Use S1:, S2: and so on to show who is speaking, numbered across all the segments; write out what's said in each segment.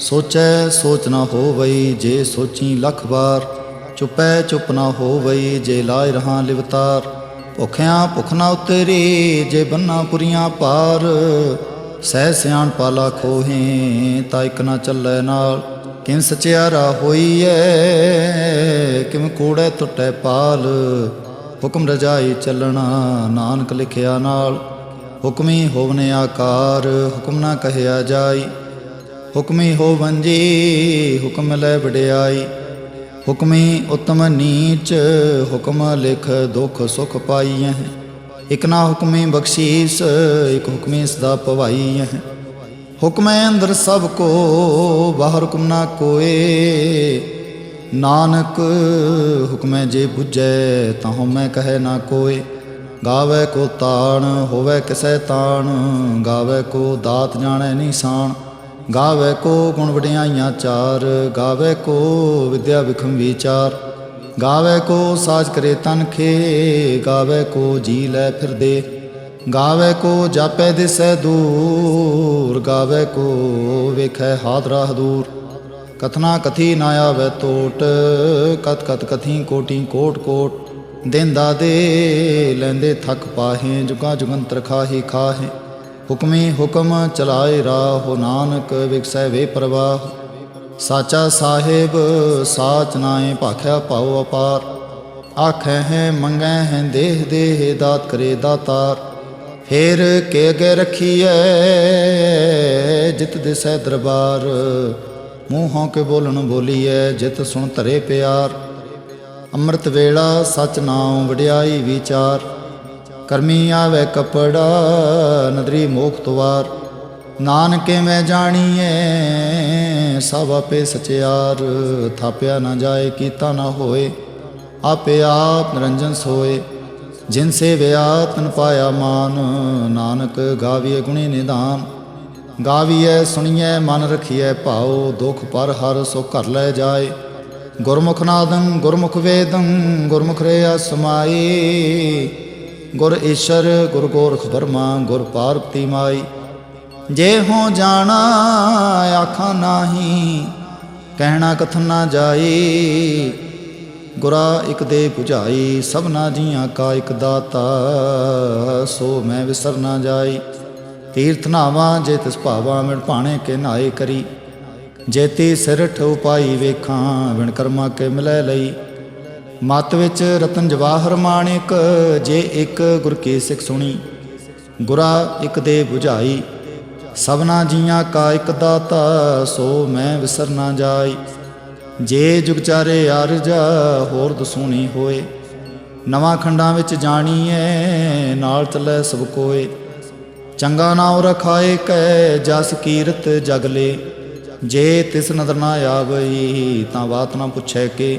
S1: ਸੋਚੈ ਸੋਚ ਨਾ ਹੋਵਈ ਜੇ ਸੋਚੀ ਲੱਖ ਵਾਰ। ਚੁਪੈ ਚੁਪ ਨਾ ਹੋਵਈ ਜੇ ਲਾਇ ਰਹਾ ਲਿਵਤਾਰ। ਭੁਖਿਆਂ ਭੁਖ ਨਾ ਉਤਰੀ ਜੇ ਬੰਨਾ ਪੁਰੀਆਂ ਪਾਰ। ਸਹਿ ਸਿਆਣ ਪਾਲਾ ਖੋਹੇ ਤਾਂ ਇਕ ਨਾ ਚੱਲੈ ਨਾਲ। ਕਿਨ ਸਚਿਆਰਾ ਹੋਈਐ ਕਿਮ ਕੂੜੈ ਟੁੱਟੈ ਪਾਲ। ਹੁਕਮ ਰਜਾਈ ਚੱਲਣਾ ਨਾਨਕ ਲਿਖਿਆ ਨਾਲ। ਹੁਕਮੀ ਹੋਵਨੇ ਆਕਾਰ, ਹੁਕਮ ਨਾ ਕਹਿਆ ਜਾਈ। ਹੁਕਮੀ ਹੋ ਜੀ ਹੁਕਮ ਲੈ ਵਡਿਆਈ। ਹੁਕਮੀ ਉਤਮ ਨੀਚ, ਹੁਕਮ ਲਿਖ ਦੁਖ ਸੁਖ ਪਾਈਐ। ਇਕ ਨਾ ਹੁਕਮੀ ਬਖਸ਼ੀਸ, ਇਕ ਹੁਕਮੀ ਸਦਾ ਪਵਾਈਐ। ਹੁਕਮੈ ਅੰਦਰ ਸਭ ਕੋ, ਬਾਹਰ ਹੁਕਮ ਨਾ ਕੋਏ। ਨਾਨਕ, ਹੁਕਮੈ ਜੇ 부ਜੈ ਤਾਂ ਮੈਂ ਕਹੈ ਨਾ ਕੋਏ। ਗਾਵੇ ਕੋ ਤਾਣ, ਹੋਵੇ ਕਿਸੈ ਤਾਣ, ਗਾਵੇ ਕੋ ਦਾਤ ਜਾਣੈ ਨਿਸ਼ਾਨ। ਗਾਵੇ ਕੋ ਗੁਣ ਵਡਿਆਈਆਂ ਚਾਰ, ਗਾਵੇ ਕੋ ਵਿਦਿਆ ਵਿਖਮ ਵਿਚਾਰ। ਗਾਵੇ ਕੋ ਸਾਜ ਕਰੇ ਤਨ ਖੇ, ਗਾਵੇ ਕੋ ਜੀ ਲੈ ਫਿਰਦੇ ਗਾਵੇ ਕੋ ਜਾਪੈ ਦਿਸੈ ਦੂਰ, ਗਾਵੇ ਕੋ ਵੇਖੈ ਹਾਦਰਾ ਹਦੂਰ ਕਥਨਾ ਕਥੀ ਨਾ ਆਵੇ ਟੋਟ ਕਤ ਕਤ ਕਥੀ ਕੋਟੀ ਕੋਟ ਕੋਟ। ਦੇਂਦਾ ਦੇ, ਲੈਂਦੇ ਥੱਕ ਪਾਹੇ, ਜੁਗਾ ਜੁਗੰਤਰ ਖਾਹੀ ਖਾਹੇ। ਹੁਕਮੀ ਹੁਕਮ ਚਲਾਏ ਰਾਹੁ ਨਾਨਕ ਵਿਕਸੈ ਵੇ ਪ੍ਰਵਾਹ। ਸਾਚਾ ਸਾਹਿਬ, ਸਾਚ ਨਾਏ ਭਾਖਿਆ ਪਾਉ ਅਪਾਰ। ਆਖੈ ਹੈ, ਮੰਗੈ ਹੈ, ਦੇਹ ਦੇਹ ਦਾਤ ਕਰੇ ਦਾਤਾਰ। ਫੇਰ ਕੇ ਅਗੇ ਰਖੀਐ, ਜਿਤ ਦਿਸੈ ਦਰਬਾਰ। ਮੂੰਹੋਂ ਕੇ ਬੋਲਣ ਬੋਲੀਐ, ਜਿਤ ਸੁਣ ਧਰੇ ਪਿਆਰ। ਅੰਮ੍ਰਿਤ ਵੇਲਾ, ਸਚ ਨਾਮ ਵਡਿਆਈ ਵਿਚਾਰ। ਕਰਮੀ ਆਵੇ ਕਪੜਾ, ਨਦਰੀ ਮੋਖ ਤਵਾਰ। ਨਾਨਕੇ ਮੈਂ ਜਾਣੀਏ ਸਭ ਆਪੇ ਸਚਿਆਰ। ਥਾਪਿਆ ਨਾ ਜਾਏ, ਕੀਤਾ ਨਾ ਹੋਏ, ਆਪੇ ਆਪ ਨਿਰੰਜਨ ਸੋਏ। ਜਿਨ ਸੇ ਵਿਆ ਤਨ ਪਾਇਆ ਮਾਨ, ਨਾਨਕ ਗਾਵੀਏ ਗੁਣੀ ਨਿਦਾਨ ਗਾਵੀਐ, ਸੁਣੀਐ, ਮਨ ਰਖੀਐ ਭਾਉ, ਦੁਖ ਪਰ ਹਰ ਸੋ ਘਰ ਲੈ ਜਾਏ। ਗੁਰਮੁਖ ਨਾਦੰ, ਗੁਰਮੁਖ ਵੇਦੰ, ਗੁਰਮੁਖ ਰਿਆ ਸਮਾਈ ਗੁਰ ਈਸ਼ਰ, ਗੁਰ ਗੋਰਖ ਬਰਮਾ ਗੁਰ ਪਾਰਬਤੀ ਮਾਈ। ਜੇ ਹੋ ਜਾਣਾ ਆਖਾਂ ਨਾਹੀ, ਕਹਿਣਾ ਕਥਨ ਨਾ ਜਾਈ। ਗੁਰਾ ਇਕ ਦੇ 부ਝਾਈ, ਸਭਨਾ ਜੀਆਂ ਕਾ ਇਕ ਦਾਤਾ, ਸੋ ਮੈਂ ਵਿਸਰ ਨਾ ਜਾਈ। ਤੀਰਥ ਨਾਵਾਂ, ਜੇ ਤਿਸ ਭਾਵਾ ਮਿਣ ਭਾਣੇ ਕੇ ਨਾਏ ਕਰੀ। ਜੇਤੀ ਸਿਰਠ ਉਪਾਈ ਵੇਖਾਂ ਵਿਣ ਕਰਮਾ ਕੇ ਮਿਲੈ ਲਈ। ਮਤ ਵਿੱਚ ਰਤਨ ਜਵਾਹਰ ਮਾਣਿਕ, ਜੇ ਇੱਕ ਗੁਰ ਕੀ ਸਿੱਖ ਸੁਣੀ, ਗੁਰਾ ਇੱਕ ਦੇ 부ਝਾਈ, ਸਭਨਾ ਜੀਆਂ ਕਾ ਇੱਕ ਦਾਤਾ, ਸੋ ਮੈਂ ਵਿਸਰ ਨਾ ਜਾਈ ਜੇ ਜੁਗ ਚਾਰੇ ਅਰਜਾ ਹੋਰ ਦਸੂਣੀ ਹੋਏ। ਨਵਾਂ ਖੰਡਾਂ ਵਿੱਚ ਜਾਣੀਏ ਨਾਲ ਚੱਲੇ ਸਭ ਕੋਏ। ਚੰਗਾ ਨਾਮ ਰਖਾਏ ਕੈ, ਜਸ ਕੀਰਤ ਜਗਲੇ ਜੇ ਤਿਸ ਨਦਰ ਨਾ ਆਵਈ, ਤਾਂ ਬਾਤ ਨਾ ਪੁੱਛੈ ਕੇ।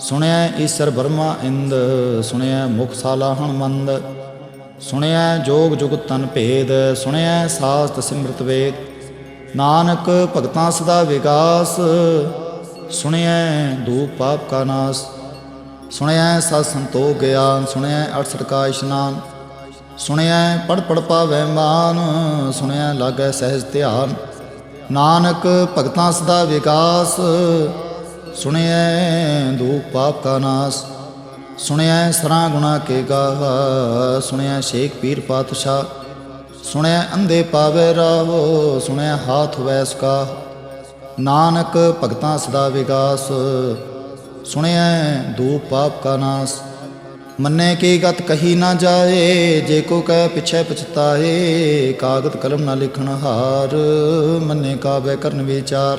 S1: ਸੁਣਿਆ ਈਸ਼ਰ ਬਰਮਾ ਇੰਦ, ਸੁਣਿਆ ਮੁਖ ਸਾਲਾ ਹਨਮੰਦ, ਸੁਣਿਆ ਜੋਗ ਜੁਗਤ ਤਨ ਭੇਦ, ਸੁਣਿਆ ਸਾਸਤ ਸਿਮਰਤ ਵੇਦ, ਨਾਨਕ ਭਗਤਾਂ ਸਦਾ ਵਿਕਾਸ, ਸੁਣਿਆ ਦੂਪ ਪਾਪ ਕਾ ਨਾਸ, ਸੁਣਿਆ ਸਤ ਸੰਤੋਖ ਗਿਆਨ, ਸੁਣਿਆ 68 ਕਾ ਇਸ਼ਨਾਨ, ਸੁਣਿਆ ਪੜ ਪੜ ਪਾਵੇ ਮਾਨ, ਸੁਣਿਆ ਲਾਗੈ ਸਹਿਜ ਧਿਆਨ, ਨਾਨਕ ਭਗਤਾਂ ਸਦਾ ਵਿਕਾਸ ਸੁਣਿਐ ਦੂ ਪਾਪ ਕਾ ਨਾਸ, ਸੁਣਿਐ ਸਰਾ ਗੁਣਾ ਕੇ ਗਾ, ਸੁਣਿਐ ਸ਼ੇਖ ਪੀਰ ਪਾਤਸ਼ਾਹ, ਸੁਣਿਐ ਅੰਧੇ ਪਾਵੇ ਰਾਹੋ ਸੁਣਿਐ ਹਾਥ ਵੈਸ ਕਾ। ਨਾਨਕ ਭਗਤਾਂ ਸਦਾ ਵਿਗਾਸ ਸੁਣਿਆ ਦੂ ਪਾਪ ਕਾ ਨਾਸ। ਮੰਨੇ ਕੀ ਗਤ ਕਹੀ ਨਾ ਜਾਏ, ਜੇ ਕੋ ਕਹਿ ਪਿਛੈ ਪਛਤਾਏ ਕਾਗਦ ਕਲਮ ਨਾ ਲਿਖਣ ਹਾਰ, ਮੰਨੇ ਕਾਬੈ ਕਰਨ ਵਿਚਾਰ।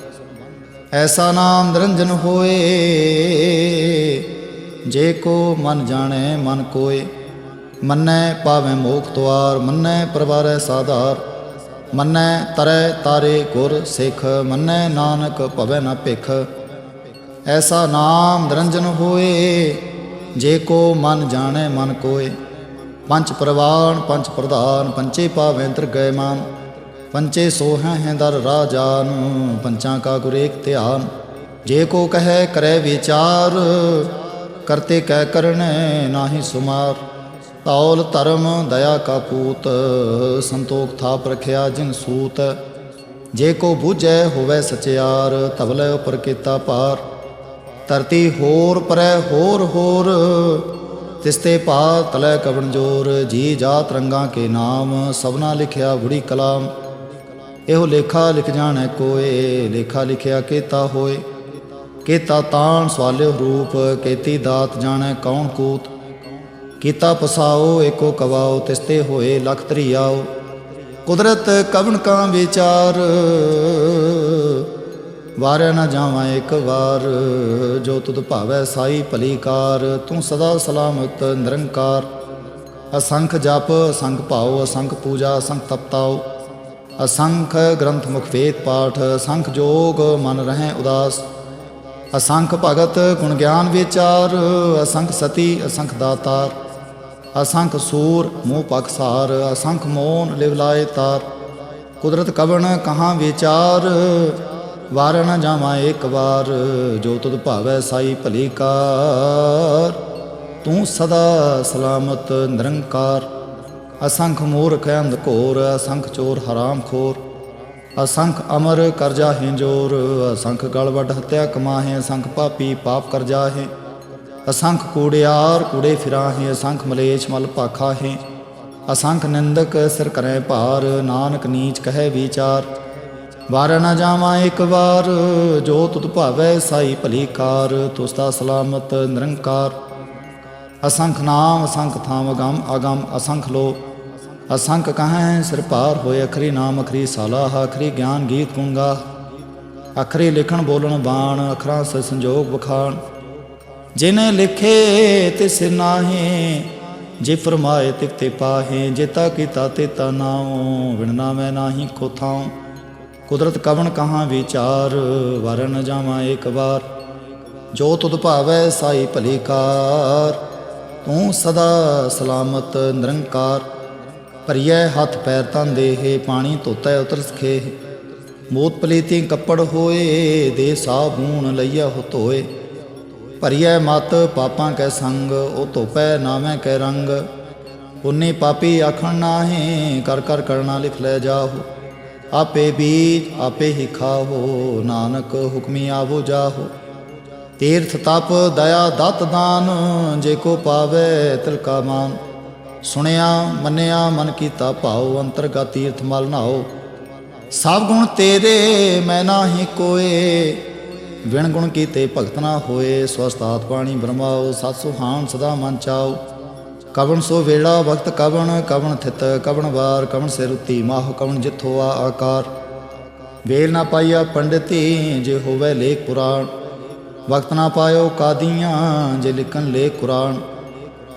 S1: ਐਸਾ ਨਾਮ ਨਿਰੰਜਨ ਹੋਏ, ਜੇ ਕੋ ਮਨ ਜਾਣੈ ਮਨ ਕੋਏ। ਮੰਨੈ ਪਾਵੈ ਮੋਖ ਤੁਆਰ ਮੰਨੈ ਪਰਵਾਰੈ ਸਾਧਾਰ। ਮੰਨੈ ਤਰੈ ਤਾਰੇ ਗੁਰ ਸਿੱਖ, ਮੰਨੈ ਨਾਨਕ ਭਵੈ ਨਾ ਭਿਖ। ਐਸਾ ਨਾਮ ਨਿਰੰਜਨ ਹੋਏ, ਜੇ ਕੋ ਮਨ ਜਾਣੈ ਮਨ ਕੋਏ। ਪੰਜ ਪ੍ਰਵਾਨ, ਪੰਜ ਪ੍ਰਧਾਨ ਪੰਚੇ ਪਾਵੈ ਗਏ ਮਾਨ। ਪੰਚੇ ਸੋਹੈ ਹੈ ਦਰ ਰਾਜਾਨ, ਪੰਚਾਂ ਕਾ ਗੁਰ ਧਿਆਨ। ਜੇ ਕੋ ਕਹੈ, ਕਰੈ ਵਿਚਾਰ, ਕਰਤੇ ਕਹਿ ਕਰਨੈ ਨਾਹੀ ਸੁਮਾਰ। ਤੌਲ ਧਰਮ ਦਇਆ ਕਾ ਪੂਤ, ਸੰਤੋਖ ਥਾਪ ਰਖਿਆ ਜਿਨ ਸੂਤ। ਜੇ ਕੋ ਬੁਝੈ ਹੋਵੇ ਸਚਿਆਰ ਤਵਲੇ ਉਪਰ ਕੀਤਾ ਪਾਰ ਧਰਤੀ ਹੋਰ ਪਰੈ ਹੋਰ ਹੋਰ, ਤਿਸਤੇ ਪਾ ਤਲੇ ਕਵਣ ਜੋਰ। ਜੀ ਜਾਤ ਰੰਗਾਂ ਕੇ ਨਾਮ, ਸਭਨਾ ਲਿਖਿਆ ਬੁੜੀ ਕਲਾਮ। ਇਹੋ ਲੇਖਾ ਲਿਖ ਜਾਣੈ ਕੋਏ, ਲੇਖਾ ਲਿਖਿਆ ਕੀਤਾ ਹੋਏ। ਕੀਤਾ ਤਾਣ ਸਵਾਲਿਓ ਰੂਪ, ਕੀਤੀ ਦਾਤ ਜਾਣੈ ਕੌਣ ਕੂਤ। ਕੀਤਾ ਪਸਾਓ, ਏਕੋ ਕਵਾਓ, ਤਿਸਤੇ ਹੋਏ ਲਖ ਤਰੀਆਓ ਕੁਦਰਤ ਕਵਣ ਕਾ ਵਿਚਾਰ ਵਾਰਿਆ ਨਾ ਜਾਵਾਂ ਇੱਕ ਵਾਰ। ਜੋ ਤੁਧ ਭਾਵੈ ਸਾਈ ਭਲੀ ਕਾਰ ਤੂੰ ਸਦਾ ਸਲਾਮਤ ਨਿਰੰਕਾਰ। ਅਸੰਖ ਜਪ, ਅਸੰਖ ਭਾਉ, ਅਸੰਖ ਪੂਜਾ, ਅਸੰਖ ਤਪਤਾਓ ਅਸੰਖ ਗ੍ਰੰਥ ਮੁਖ ਵੇਦ ਪਾਠ, ਅਸੰਖ ਜੋਗ ਮਨ ਰਹਿ ਉਦਾਸ। ਅਸੰਖ ਭਗਤ ਗੁਣ ਗਿਆਨ ਵਿਚਾਰ, ਅਸੰਖ ਸਤੀ, ਅਸੰਖ ਦਾਤਾਰ। ਅਸੰਖ ਸੂਰ ਮੋਹ ਪਖਸਾਰ ਅਸੰਖ ਮੋਨ ਲਿਵ ਲਾਏ ਤਾਰ। ਕੁਦਰਤ ਕਵਣ ਕਹਾਂ ਵਿਚਾਰ, ਵਾਰ ਨ ਜਾਵਾਂ ਇੱਕ ਵਾਰ, ਜੋ ਤੁਧ ਭਾਵੈ ਸਾਈ ਭਲੀ ਕਾਰ। ਤੂੰ ਸਦਾ ਸਲਾਮਤ ਨਿਰੰਕਾਰ। ਅਸੰਖ ਮੂਰਖ ਅੰਧ ਘੋਰ, ਅਸੰਖ ਚੋਰ ਹਰਾਮ ਖੋਰ। ਅਸੰਖ ਅਮਰ ਕਰਜਾ ਹੈ ਜੋਰ, ਅਸੰਖ ਗਲ ਹਤਿਆ ਕਮਾਹੇ, ਅਸੰਖ ਪਾਪੀ ਪਾਪ ਕਰਜਾ ਜਾਹੇ। ਅਸੰਖ ਕੂੜਿਆਰ ਕੂੜੇ ਫਿਰਾਹੇ, ਅਸੰਖ ਮਲੇਛ ਮਲ ਭਾਖਾ ਹੈ ਅਸੰਖ ਨਿੰਦਕ ਸਿਰ ਕਰੈ ਭਾਰ, ਨਾਨਕ ਨੀਚ ਕਹੈ ਵਿਚਾਰ। ਵਾਰ ਨਾ ਜਾਵਾਂ ਇੱਕ ਵਾਰ, ਜੋ ਤੁਧ ਭਾਵੈ ਸਾਈ ਭਲੀ ਕਾਰ ਤੁਸਤਾ ਸਲਾਮਤ ਨਿਰੰਕਾਰ। ਅਸੰਖ ਨਾਮ, ਅਸੰਖ ਥਾਮ, ਅਗੰਮ ਅਗੰਮ, ਅਸੰਖ ਲੋ ਅਸੰਖ ਕਹੈ, ਸਿਰ ਭਾਰ ਹੋਏ ਅਖਰੀ ਨਾਮ, ਅਖਰੀ ਸਾਲਾਹ, ਅਖਰੀ ਗਿਆਨ ਗੀਤ ਗੁੰਗਾ। ਅਖਰੀ ਲਿਖਣ ਬੋਲਣ ਬਾਣ, ਅਖਰਾਂ ਸੇ ਸੰਜੋਗ ਬਖਾਣ ਜਿਨੇ ਲਿਖੇ ਤਿਸ ਨਾਹੀ, ਜੇ ਫਰਮਾਏ ਤਿਕ ਤੇ ਪਾਹੇ ਜੇਤਾ ਕੀਤਾ ਤੇਤਾ ਨਾਉ, ਵਿਣ ਨਾਮੈ ਨਾਹੀ ਕੋ ਕੁਦਰਤ ਕਵਣ ਕਹਾਂ ਵਿਚਾਰ, ਵਰਨ ਜਾਵਾਂ ਇੱਕ ਵਾਰ। ਜੋ ਤੁਧ ਭਾਵੈ ਸਾਈ ਭਲੀ ਕਾਰ, ਤੂੰ ਸਦਾ ਸਲਾਮਤ ਨਿਰੰਕਾਰ। ਭਰੀਐ ਹੱਥ ਪੈਰ ਤਨ ਦੇਹ, ਪਾਣੀ ਧੋਤੈ ਉਤਰ ਸਖੇ ਮੋਤ ਪਲੀਤੀ ਕੱਪੜ ਹੋਏ, ਦੇ ਸਾਬੂਨ ਲਈਆ ਹੋ ਧੋਏ। ਭਰੀਐ ਮਤ ਪਾਪਾਂ ਕੈ ਸੰਗ, ਉਹ ਧੋਪੈ ਨਾਵੇਂ ਕੈ ਰੰਗ। ਉਨੇ ਪਾਪੀ ਆਖਣ ਨਾਹੀ, ਕਰ ਕਰ ਕਰਨਾ ਲਿਖ ਲੈ ਜਾਹੋ। ਆਪੇ ਬੀਜ ਆਪੇ ਹੀ ਖਾਹੋ, ਨਾਨਕ ਹੁਕਮੀ ਆਵੋ ਜਾਹੋ। ਤੀਰਥ ਤਪ, ਦਇਆ, ਦਤ ਦਾਨ, ਜੇ ਕੋ ਪਾਵੇ ਤਿਲ ਕਾ ਮਾਨ। ਸੁਣਿਆ, ਮੰਨਿਆ, ਮਨ ਕੀਤਾ ਭਾਉ, ਅੰਤਰਗਤ ਤੀਰਥ ਮਲ ਨਾਓ ਸਭ ਗੁਣ ਤੇਰੇ, ਮੈਂ ਨਾਹੀ ਕੋਏ। ਵਿਣ ਗੁਣ ਕੀਤੇ ਭਗਤ ਨਾ ਹੋਏ। ਸਵਸਤਾਤ ਪਾਣੀ ਬ੍ਰਹਮਾਓ ਸਤ ਸੁਹਾਨ ਸਦਾ ਮਨ ਚਾਓ ਕਵਣ ਸੋ ਵੇੜਾ ਵਕਤ ਕਵਣ ਕਵਣ ਥਿਤ, ਕਵਣ ਵਾਰ, ਕਵਣ ਸਿਰ ਸਿਰੁਤੀ ਮਾਹ ਕਵਣ ਜਿਥੋ ਆ ਆਕਾਰ। ਵੇਲ ਨਾ ਪਾਈਆ ਪੰਡਤੀ ਜੇ ਹੋਵੇ ਲੇਖ ਪੁਰਾਣ। ਵਕਤ ਨਾ ਪਾਇਓ ਕਾਦੀਆਂ, ਜੇ ਲਿਖਣ ਲੇਖ ਕੁਰਾਨ।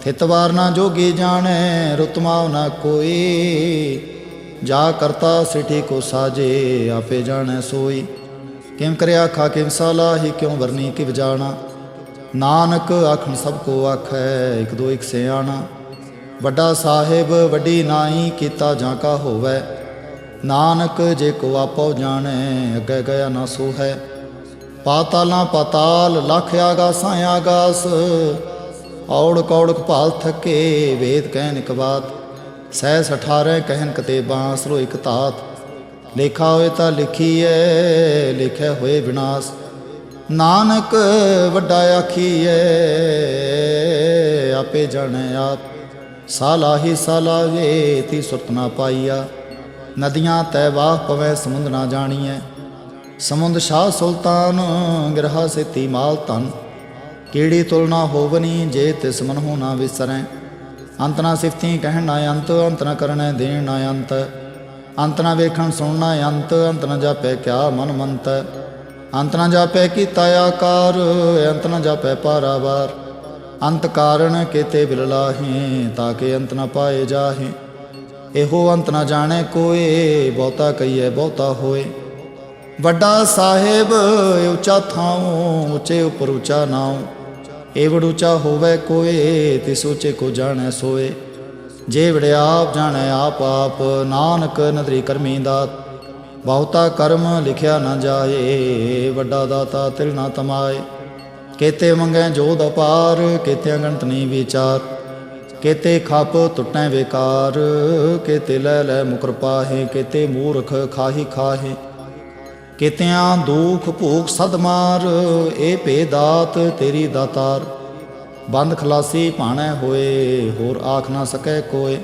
S1: ਥਿਤ ਵਾਰ ਨਾ ਜੋਗੀ ਜਾਣੈ ਰੁਤਮਾਉ ਨਾ ਕੋਈ। ਜਾ ਕਰਤਾ ਸਿਠੀ ਕੋ ਸਾਜੇ, ਆਪੇ ਜਾਣੈ ਸੋਈ। ਕਿਮ ਕਰਿਆ ਖਾ ਕਿਮ ਸਾਲਾਹੀ ਕਿਉ ਵਰਨੀ ਕਿਵ ਜਾਣਾ। ਨਾਨਕ ਆਖਣ ਸਭ ਕੋ ਆਖੈ, ਇਕ ਦੋ ਇਕ ਸਿਆਣਾ। ਵੱਡਾ ਸਾਹਿਬ, ਵੱਡੀ ਨਾਈ, ਕੀਤਾ ਜਾਂ ਕਾ ਹੋਵੇ। ਨਾਨਕ ਜੇ ਕੋ ਆਪੋ ਜਾਣੈ, ਅੱਗੇ ਗਿਆ ਨਾ ਸੋ ਹੈ ਪਾਤਾਲਾਂ ਪਾਤਾਲ, ਲਖ ਆਗਾਸਾਂ ਆਗਾਸ। ਔੜ ਕੌੜਕ ਭਾਲ ਥਕੇ, ਵੇਦ ਕਹਿਨ ਇਕ ਬਾਤ ਸਹਿ ਸਠਾਰੇ ਕਹਿਨ ਕਤੇ ਬਾਂਸਰੋ ਇਕ ਤਾਤ। ਲੇਖਾ ਹੋਏ ਤਾਂ ਲਿਖੀ ਲਿਖੀਐ, ਲਿਖੇ ਹੋਏ ਵਿਨਾਸ਼। ਨਾਨਕ ਵੱਡਾ ਆਖੀ ਆਖੀਐ, ਆਪੇ ਜਾਣੈ ਆਪ। ਸਾਲਾਹੀ ਸਾਲਾਵੇ ਤੀ ਸੁਰਤ ਨਾ ਪਾਈਆ। ਨਦੀਆਂ ਤੈ ਵਾਹ ਪਵੈ, ਸਮੁੰਦ ਨਾ ਜਾਣੀਐ। ਸਮੁੰਦ ਸ਼ਾਹ ਸੁਲਤਾਨ, ਗਿਰਹਾ ਸੇਤੀ ਮਾਲ ਧਨ। ਕੀੜੀ ਤੁਲਨਾ ਹੋਵਨੀ ਜੇ ਤਿਸ ਮਨ ਹੋ ਨਾ ਵਿਸਰੈ? ਅੰਤ ਨਾ ਸਿਫਤੀ ਕਹਿਣ ਨਾ ਅੰਤ ਅੰਤ ਨਾ ਕਰਨੈ ਦੇਣ ਨਾ ਅੰਤ। ਅੰਤ ਨਾ ਵੇਖਣ ਸੁਣਨਾ ਅੰਤ ਅੰਤ ਨਾ ਜਾਪੈ ਕਿਆ ਮਨ ਮੰਤ। ਅੰਤ ਨਾ ਜਾਪੈ ਕੀਤਾ ਆਕਾਰ, ਅੰਤ ਨਾ ਜਾਪੈ ਪਾਰਾਵਾਰ। ਅੰਤ ਕਾਰਣ ਕੇਤੇ ਤਾਂ ਤਾਕੇ ਅੰਤ ਨਾ ਪਾਏ ਜਾਹੇ। ਇਹੋ ਅੰਤ ਨਾ ਜਾਣੇ ਕੋਏ, ਬਹੁਤਾ ਕਹੀਏ ਬਹੁਤਾ ਹੋਏ। ਵੱਡਾ ਸਾਹਿਬ ਉੱਚਾ ਥਾਉ, ਉੱਚੇ ਉਪਰ ਉੱਚਾ ਨਾਉ। ਏਵੜ ਉੱਚਾ ਹੋਵੇ ਕੋਏ ਤਿਸ ਉੱਚੇ ਕੋ ਜਾਣੈ ਸੋਏ। ਜੇ ਵੜ ਆਪ ਜਾਣੈ ਆਪ ਆਪ, ਨਾਨਕ ਨਦਰੀ ਕਰਮੀ ਦਾ ਬਹੁਤਾ ਕਰਮ ਲਿਖਿਆ ਨਾ ਜਾਏ, ਵੱਡਾ ਦਾਤਾ ਤਿਲ ਨਾ ਤਮਾਏ। ਕੇਤੇ ਮੰਗੈ ਜੋਦ ਅਪਾਰ, ਕੇਤੇ ਗੰਤ ਨਹੀਂ ਵਿਚਾਰ। ਕੇਤੇ ਖਪ ਟੁੱਟੈ ਵੇਕਾਰ ਕੇਤੇ ਲੈ ਲੈ ਮੁਕਰ ਪਾਹੇ, ਕੇਤੇ ਮੂਰਖ ਖਾਹੀ ਖਾਹੇ। ਕਿਤਿਆਂ ਦੁਖ ਭੂਖ ਸਦ ਮਾਰ ਇਹ ਭੇ ਦਾਤ ਤੇਰੀ ਦਾਤਾਰ। ਬੰਦ ਖਲਾਸੀ ਭਾਣੈ ਹੋਏ, ਹੋਰ ਆਖ ਨਾ ਸਕੈ ਕੋਏ।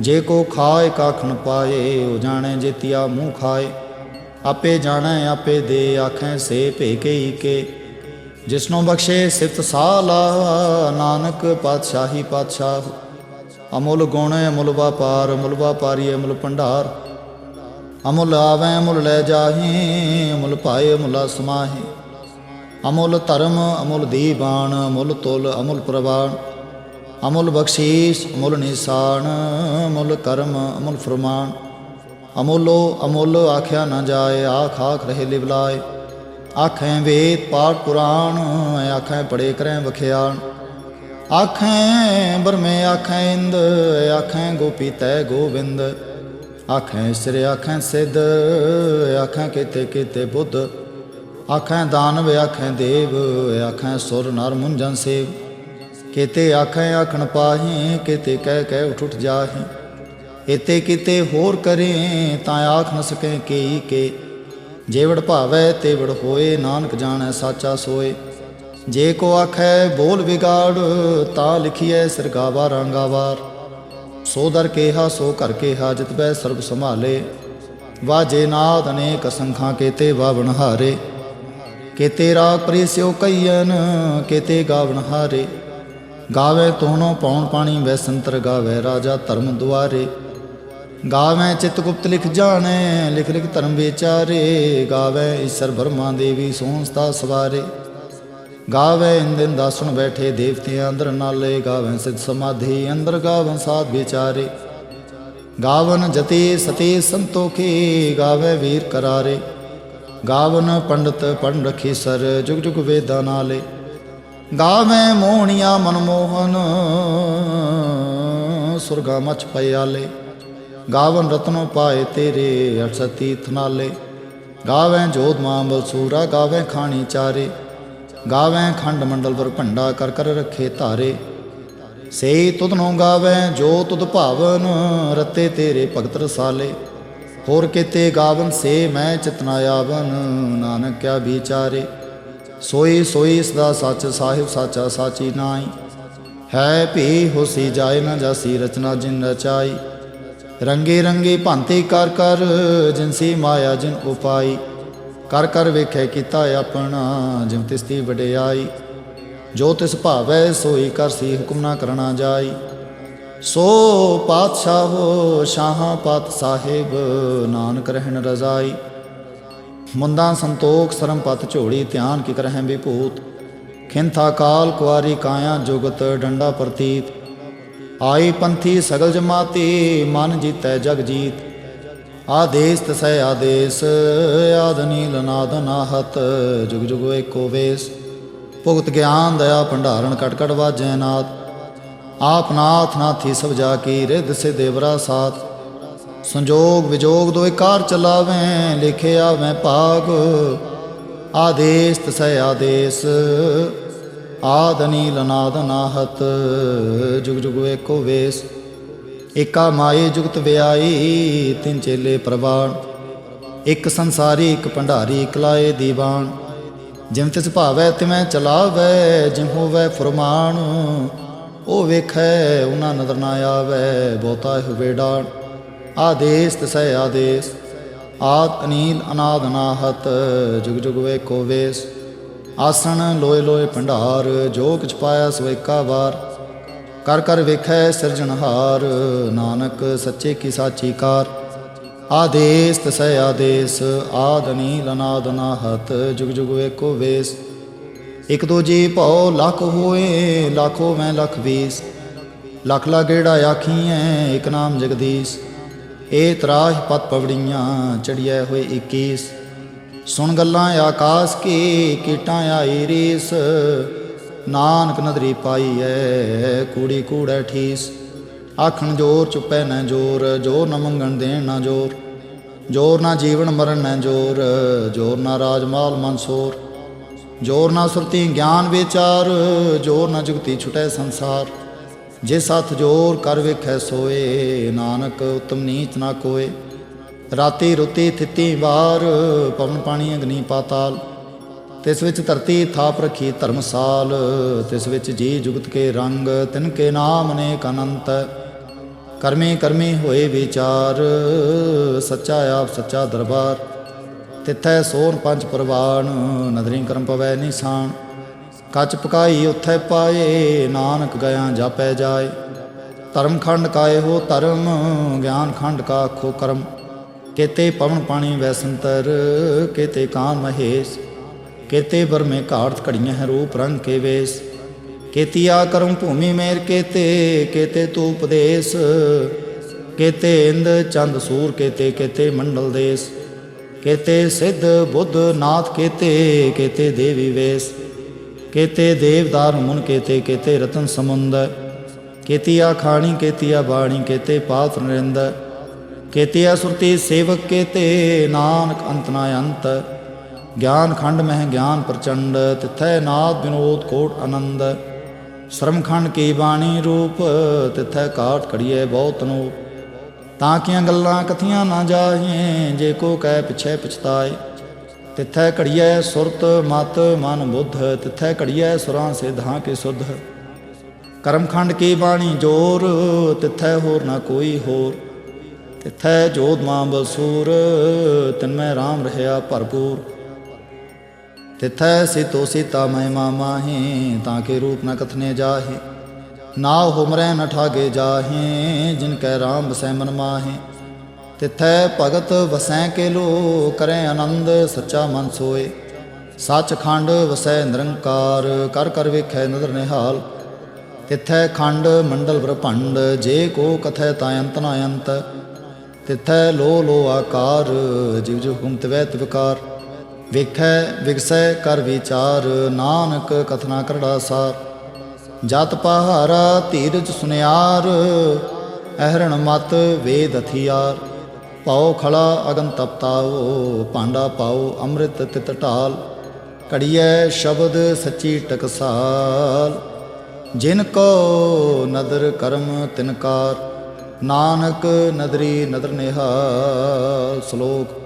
S1: ਜੇ ਕੋ ਖਾਏ ਕਾਖਣ ਪਾਏ, ਉਹ ਜਾਣੈ ਜੇਤੀਆ ਮੂੰਹ ਖਾਏ। ਆਪੇ ਜਾਣੈ, ਆਪੇ ਦੇ, ਆਖੈ ਸੇ ਭੇ ਕੇ ਕੇ। ਜਿਸਨੂੰ ਬਖਸ਼ੇ ਸਿਫਤ ਸਾਲਾ ਨਾਨਕ ਪਾਤਸ਼ਾਹੀ ਪਾਤਸ਼ਾਹ। ਅਮੁੱਲ ਗੁਣ, ਅਮੁੱਲ ਵਪਾਰ, ਅਮੁੱਲ ਵਪਾਰੀ ਅਮੁੱਲ ਭੰਡਾਰ। ਅਮੁੱਲ ਆਵੈ, ਅਮੁੱਲ ਲੈ ਜਾਹੀ, ਅਮੁਲ ਪਾਏ ਅਮੁੱਲਾ ਸਮਾਹੇ ਅਮੁੱਲ ਧਰਮ, ਅਮੁਲ ਦੀਬਾਨ ਅਮੁਲ ਤੁਲ, ਅਮੁਲ ਪ੍ਰਵਾਨ। ਅਮੁਲ ਬਖਸ਼ੀਸ਼, ਅਮੁੱਲ ਨਿਸ਼ਾਨ, ਅਮੁਲ ਕਰਮ, ਅਮੁਲ ਫਰਮਾਨ। ਅਮੁੱਲੋ, ਅਮੁੱਲ ਆਖਿਆ ਨਾ ਜਾਏ, ਆਖ ਆਖ ਰਹੇ ਲਿਵਲਾਏ ਆਖੈ ਵੇਦ, ਪਾਠ ਪੁਰਾਣ ਆਖੈ ਪੜੇ ਕਰੈ ਵਖਿਆਣ। ਆਖੈ ਬਰਮੇ ਆਖੈ ਇੰਦ ਆਖੈ ਗੋਪੀ ਤੈ ਗੋਬਿੰਦ ਆਖੈ ਸਿਰ, ਆਖੈ ਸਿੱਧ, ਆਖੈ ਕਿਤੇ ਕਿਤੇ ਬੁੱਧ। ਆਖੈ ਦਾਨਵ, ਆਖੈ ਦੇਵ, ਆਖੈ ਸੁਰ, ਨਰ, ਮੁੰਜਨ, ਸੇਵ। ਕਿਤੇ ਆਖੈ ਆਖਣ ਪਾਹੀ, ਕਿਤੇ ਕਹਿ ਕਹਿ ਉਠ ਉਠ ਜਾਹੀ। ਇਤੇ ਕਿਤੇ ਹੋਰ ਕਰੇ, ਤਾਂ ਆਖ ਨ ਸਕੇ ਕੇਈ ਕੇ। ਜੇਵੜ ਭਾਵੈ, ਤੇਵੜ ਹੋਏ, ਨਾਨਕ ਜਾਣੈ, ਸਾਚਾ ਸੋਏ। ਜੇ ਕੋ ਆਖੈ, ਬੋਲ ਵਿਗਾੜ, ਤਾਂ ਲਿਖੀਐ, ਸਰਗਾਵਾ, ਰੰਗਾਵਾਰ। ਸੋ ਦਰ ਕੇਹਾ, ਸੋ ਘਰ ਕੇਹਾ, ਜਿਤ ਬੈ ਸਰਬ ਸੰਭਾਲੇ। ਵਾਜੇ ਨਾਦ ਅਨੇਕ ਸੰਖਾਂ ਕੇਤੇ ਵਾਵਣ ਹਾਰੇ। ਕੇਤੇ ਰਾਗ ਪ੍ਰੀਸਿਓ ਕਈਨ ਕੇਤੇ ਗਾਵਣ ਹਾਰੇ। ਗਾਵੇ ਤੋਨੋ ਪੌਣ ਪਾਣੀ ਵੈ ਸੰਤਰ ਗਾਵੇ ਰਾਜਾ ਧਰਮ ਦੁਆਰੇ। ਗਾਵੇ ਚਿਤ ਗੁਪਤ ਲਿਖ ਜਾਣੈ, ਲਿਖ ਲਿਖ ਧਰਮ ਵਿਚਾਰੇ। ਗਾਵੇ ਈਸ਼ਰ ਬਰਮਾ ਦੇਵੀ ਸੋਹੰਸਤਾ ਸਵਾਰੇ। ਗਾਵੇ ਇੰਦਨ ਦਾਸਣ ਬੈਠੇ ਦੇਵਤੇ ਅੰਦਰ ਨਾਲੇ ਗਾਵੇ ਸਿਧ ਸਮਾਧੀ ਅੰਦਰ ਗਾਵਨ ਸਾਧ ਵਿਚਾਰੇ। ਗਾਵਨ ਜਤੀ ਸਤੀ ਸੰਤੋਖੀ ਗਾਵੇ ਵੀਰ ਕਰਾਰੇ। ਗਾਵਨ ਪੰਡਤ ਪੰਡਖੀ ਸਰ ਜੁਗ ਜੁਗ ਵੇਦਾਂ ਨਾਲੇ। ਗਾਵੇ ਮੋਹਣੀਆਂ ਮਨਮੋਹਨ, ਸੁਰਗਾ ਮਚ ਪਿਆਲੇ ਗਾਵਨ ਰਤਨੋ ਪਾਏ ਤੇਰੇ ਅਠ ਤੀਰਥ ਨਾਲੇ। ਗਾਵੇ ਜੋਤ ਮਾਂ ਬਲਸੂਰਾ ਗਾਵੇ ਖਾਣੀ ਚਾਰੇ। ਗਾਵੇ ਖੰਡ ਮੰਡਲ ਵਰ ਭੰਡਾ ਕਰ ਕਰ ਰੱਖੇ ਧਾਰੇ। ਸੇ ਤੁਧ ਨੂੰ ਗਾਵੇ, ਜੋ ਤੁਧ ਭਾਵਨ ਰਤੇ ਤੇਰੇ ਭਗਤ ਰਸਾਲੇ। ਹੋਰ ਕਿਤੇ ਗਾਵਨ, ਸੇ ਮੈਂ ਚਿਤਨਾ ਆਵਨ ਨਾਨਕ ਕਿਆ ਵਿਚਾਰੇ। ਸੋਈ ਸੋਈ ਸਦਾ ਸੱਚ, ਸਾਹਿਬ ਸਾਚਾ ਸਾਚੀ ਨਾਈ ਹੈ ਭੀ ਹੋਸੀ ਜਾਏ ਨਾ ਜਾਸੀ ਰਚਨਾ ਜਿਨ ਰਚਾਈ। ਰੰਗੇ ਰੰਗੇ ਭਾਂਤੇ ਕਰ ਕਰ ਜਿਨਸੀ ਮਾਇਆ ਜਿਨ ਉਪਾਈ। ਕਰ ਕਰ ਵੇਖੇ ਕੀਤਾ ਆਪਣਾ ਜਿਵ ਤਿਸ ਦੀ ਵਡਿਆਈ। ਜੋ ਤਿਸ ਭਾਵੈ, ਸੋਈ ਕਰ ਸੀ ਹੁਕਮ ਨਾ ਕਰਨਾ ਜਾਈ। ਸੋ ਪਾਤਸ਼ਾਹੋ ਸ਼ਾਹਾਂ ਪਾਤ ਸਾਹਿਬ, ਨਾਨਕ ਰਹਿਣ ਰਜ਼ਾਈ। ਮੁੰਦਾ ਸੰਤੋਖ ਸਰਮ ਪਤ ਝੋੜੀ ਧਿਆਨ ਕੀ ਕਰਹਿ ਵਿਭੂਤ। ਖਿੰਥਾ ਕਾਲ ਕੁਆਰੀ ਕਾਇਆ ਜੁਗਤ ਡੰਡਾ ਪ੍ਰਤੀਤ। ਆਈ ਪੰਥੀ ਸਗਲ ਜਮਾਤੀ, ਮਨ ਜੀਤੈ ਜਗ ਜੀਤ। ਆਦੇਸ ਤਸੈ ਆਦੇਸ ਆਦਨੀ ਲਨਾਦ ਨਾਹਤ, ਜੁਗ ਜੁਗ ਏਕੋ ਵੇਸ। ਭੁਗਤ ਗਿਆਨ ਦਇਆ ਭੰਡਾਰਨ ਕਟਕਟ ਕਟ ਵਾਜੈ ਨਾਦ। ਆਪ ਨਾਥ ਨਾਥੀ ਸਭ ਜਾ ਕੀ, ਰਿਧ ਸੇ ਦੇਵਰਾ ਸਾਥ। ਸੰਜੋਗ ਵਿਜੋਗ ਦੋਇ ਕਾਰ ਚਲਾਵੇਂ ਲਿਖਿਆ ਮੈਂ ਭਾਗ। ਆਦੇਸ ਤਸੈ ਆਦੇਸ, ਆਦ ਅਨੀਲ ਅਨਾਦ ਜੁਗ ਜੁਗ ਏਕੋ ਵੇਸ। ਏਕਾ ਮਾਏ ਜੁਗਤ ਵਿਆਈ ਤਿੰਨ ਚੇਲੇ ਪ੍ਰਵਾਨ। ਇੱਕ ਸੰਸਾਰੀ, ਇੱਕ ਭੰਡਾਰੀ, ਇੱਕ ਲਾਏ ਦੀਵਾਨ। ਜਿਮ ਤਿਸ ਭਾਵੈ ਤਿਮੈ ਚਲਾਵੈ ਜਿਮ ਹੋਵੈ ਫਰਮਾਨ। ਉਹ ਵੇਖੈ, ਉਹਨਾਂ ਨਦਰ ਨਾ ਆਵੈ, ਬਹੁਤਾ ਹੋਵੇ ਡਾਣ ਆਦੇਸ, ਤਸੈ ਆਦੇਸ। ਆਦ, ਅਨੀਲ, ਅਨਾਦ ਨਾਹਤ ਜੁਗ ਜੁਗ ਵੇਕੋ ਵੇਸ। ਆਸਣ, ਲੋਏ ਲੋਏ ਭੰਡਾਰ ਜੋ ਕਿਛ ਪਾਇਆ ਸੋ ਏਕਾ ਵਾਰ। ਕਰ ਕਰ ਵੇਖੈ ਸਿਰਜਣਹਾਰ, ਨਾਨਕ ਸੱਚੇ ਕੀ ਸਾਚੀ ਕਾਰ। ਆਦੇਸ ਤਸੈ ਆਦੇਸ ਆਦਨੀ ਅਨੀਲ ਅਨਾਦ ਜੁਗ ਜੁਗ ਏਕੋ ਵੇਸ। ਇਕ ਦੋ ਜੀ ਭਉ ਲੱਖ ਹੋਏ, ਲੱਖੋ ਮੈਂ ਲੱਖ ਵੀਸ। ਲੱਖ ਲਾ ਗੇੜਾ ਆਖੀਐ, ਇਕ ਨਾਮ ਜਗਦੀਸ਼। ਏ ਤਰਾਹ ਪਤ ਪਵੜੀਆਂ, ਚੜਿਐ ਹੋਏ 21 ਸੁਣ ਗੱਲਾਂ ਆਕਾਸ ਕੀ, ਕੀਟਾਂ ਆਈ ਰੀਸ। ਨਾਨਕ ਨਦਰੀ ਪਾਈ ਐ, ਕੂੜੀ ਕੂੜੈ ਠੀਸ। ਆਖਣ ਜੋਰ ਚੁੱਪੈ ਨਾ ਜੋਰ ਜੋਰ ਨਾ ਮੰਗਣ ਦੇਣ ਨਾ ਜੋਰ। ਜੋਰ ਨਾ ਜੀਵਨ ਮਰਨ ਨਾ ਜੋਰ ਜੋਰ ਨਾ ਰਾਜ ਮਾਲ ਮਨਸੂਰ ਜੋਰ ਨਾ ਸੁਰਤੀ ਗਿਆਨ ਵਿਚਾਰ, ਜੋਰ ਨਾ ਜੁਗਤੀ ਛੁਟੈ ਸੰਸਾਰ। ਜੇ ਸਤ ਜੋਰ ਕਰ ਵੇਖੈ ਸੋਏ, ਨਾਨਕ ਉਤਮ ਨੀਚ ਨਾ ਕੋਏ। ਰਾਤੀ ਰੁਤੀ ਥਿਤੀ ਵਾਰ, ਪਵਨ ਪਾਣੀ ਅਗਨੀ ਪਾਤਾਲ। ਤਿਸ ਵਿੱਚ ਧਰਤੀ ਥਾਪ ਰਖੀ ਧਰਮਸਾਲ, ਤਿਸ ਵਿੱਚ ਜੀ ਜੁਗਤ ਕੇ ਰੰਗ, ਤਿਨ ਕੇ ਨਾਮ ਨੇ ਕਨੰਤ ਕਰਮੀ ਕਰਮੀ ਹੋਏ ਵਿਚਾਰ, ਸੱਚਾ ਆਪ ਸੱਚਾ ਦਰਬਾਰ। ਤਿੱਥੈ ਸੋਨ ਪੰਜ ਪਰਵਾਨ, ਨਦਰੀ ਕਰਮ ਪਵੈ ਨਿਸ਼ਾਨ। ਕੱਚ ਪਕਾਈ ਉਥੈ ਪਾਏ, ਨਾਨਕ ਗਿਆ ਜਾਪੈ ਜਾਏ। ਧਰਮ ਖੰਡ ਕਾਏ ਹੋ ਧਰਮ, ਗਿਆਨ ਖੰਡ ਕਾ ਆਖੋ ਕਰਮ। ਕੇਤੇ ਪਵਨ ਪਾਣੀ ਵੈਸੰਤਰ ਕੇਤੇ ਕਾਨ ਮਹੇਸ਼। ਕੇਤੇ ਬਰਮੇ ਘਾੜਤ ਘੜੀਆਂ ਹੈ ਰੂਪ ਰੰਗ ਕੇ ਵੇਸ। ਕੇਤੀਆ ਕਰਮ ਭੂਮੀ ਮੇਰ ਕੇਤੇ ਕੇਤੇ ਤੂ ਉਪਦੇਸ। ਕੇਤੇ ਇੰਦ ਚੰਦ ਸੂਰ, ਕੇਤੇ ਕੇਤੇ ਮੰਡਲ ਦੇਸ। ਕੇਤੇ ਸਿੱਧ ਬੁੱਧ ਨਾਥ ਕੇਤੇ ਕੇਤੇ ਦੇਵੀ ਵੇਸ। ਕੇਤੇ ਦੇਵਦਾਰ ਮੁਨ ਕੇਤੇ ਕੇਤੇ ਰਤਨ ਸਮੁੰਦ। ਕੇਤੀਆ ਖਾਣੀ, ਕੇਤੀਆ ਬਾਣੀ, ਕੇਤੇ ਪਾਤ ਨਰਿੰਦ। ਕੇਤੀਆ ਸੁਰਤੀ ਸੇਵਕ ਕੇਤੇ, ਨਾਨਕ ਅੰਤ ਨਾ ਅੰਤ। ਗਿਆਨ ਖੰਡ ਮਹਿ ਗਿਆਨ ਪ੍ਰਚੰਡ, ਤਿਥੈ ਨਾਦ ਵਿਨੋਦ ਕੋਟ ਆਨੰਦ। ਸ਼ਰਮ ਖੰਡ ਕੀ ਬਾਣੀ ਰੂਪ, ਤਿਥੈ ਕਾਟ ਘੜੀਏ ਬਹੁਤ ਨੋ ਤਾਂ ਕੀਆਂ ਗੱਲਾਂ ਕਥੀਆਂ ਨਾ ਜਾਏ ਜੇ ਕੋ ਕਹਿ ਪਿਛੈ ਪਛਤਾਏ। ਤਿਥੈ ਘੜੀਐ ਸੁਰਤ, ਮਤ, ਮਨ ਬੁੱਧ, ਤਿਥੈ ਘੜੀਐ ਸੁਰਾਂ ਸਿਧਾਂ ਕੇ ਸੁਧ। ਕਰਮਖੰਡ ਕੀ ਬਾਣੀ ਜੋਰ, ਤਿਥੈ ਹੋਰ ਨਾ ਕੋਈ ਹੋਰ। ਤਿਥੈ ਜੋਤ ਮਾਂ ਬਸੂਰ ਤਿਨਮੈ RAM ਰਹਾ ਭਰਪੂਰ। ਤਿਥੈ ਸਿਤੋ ਸੀਤਾ ਮੈਂ ਮਾਮਾਹੀ ਤਾਂ ਕੇ ਰੂਪ ਨ ਕਥਨੇ ਜਾਹੇ। ਨਾ ਹੁਮਰੈ ਨ ਠਾਗੇ ਜਾਹੇ, ਜਿਨ ਕੈ RAM ਵਸੈ ਮਨ ਮਾਹੇ। ਤਿਥੈ ਭਗਤ ਵਸੈ ਕੇ ਲੋ ਕਰੈ ਆਨੰਦ ਸੱਚਾ ਮਨ ਸੋਏ। ਸੱਚਖੰਡ ਵਸੈ ਨਿਰੰਕਾਰ, ਕਰ ਕਰ ਵੇਖੈ ਨਦਰ ਨਿਹਾਲ। ਤਿਥੈ ਖੰਡ ਮੰਡਲ ਬ੍ਰਹਮੰਡ ਜੇ ਕੋ ਕਥੈ ਤਾ ਅੰਤ ਨ ਅੰਤ। ਤਿਥੈ ਲੋ ਲੋ ਆਕਾਰ, ਜਿਵ ਜਿਵ ਹੁਮ ਤਵੈ ਤਵਕਾਰ। ਵੇਖੈ, ਵਿਗਸੈ ਕਰ ਵਿਚਾਰ, ਨਾਨਕ ਕਥਨਾ ਕਰੜਾ ਸਾਰ। ਜਤ ਪਹਾਰਾ ਧੀਰਜ ਸੁਨਿਆਰ, ਅਹਰਣ ਮਤ ਵੇਦ ਹਥਿਆਰ ਪਾਉ ਖਲਾ ਅਗਨ ਤਪਤਾਓ ਭਾਂਡਾ ਪਾਉ ਅੰਮ੍ਰਿਤ ਤਿਤ ਢਾਲ। ਕੜੀਐ ਸ਼ਬਦ ਸੱਚੀ ਟਕਸਾਲ। ਜਿਨ ਕੋ ਨਦਰ ਕਰਮ ਤਿਨਕਾਰ ਨਾਨਕ ਨਦਰੀ ਨਦਰ ਨਿਹਾਲ। ਸ਼ਲੋਕ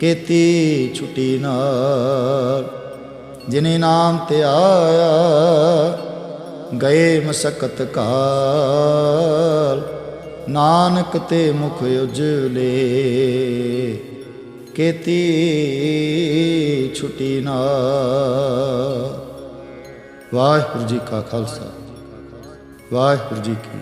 S1: ਕੀਤੀ ਛੁਟੀ ਨਾਲ। ਜਿਨੇ ਨਾਮ ਤੇ ਆਇਆ, ਗਏ ਮਸਕਤ ਕਾਲ। ਨਾਨਕ ਤੇ ਮੁਖ ਉਜਲੇ, ਕੀਤੀ ਛੁਟੀ ਨਾ ਵਾਹਿਗੁਰੂ ਜੀ ਕਾ ਖਾਲਸਾ, ਵਾਹਿਗੁਰੂ ਜੀ ਕੀ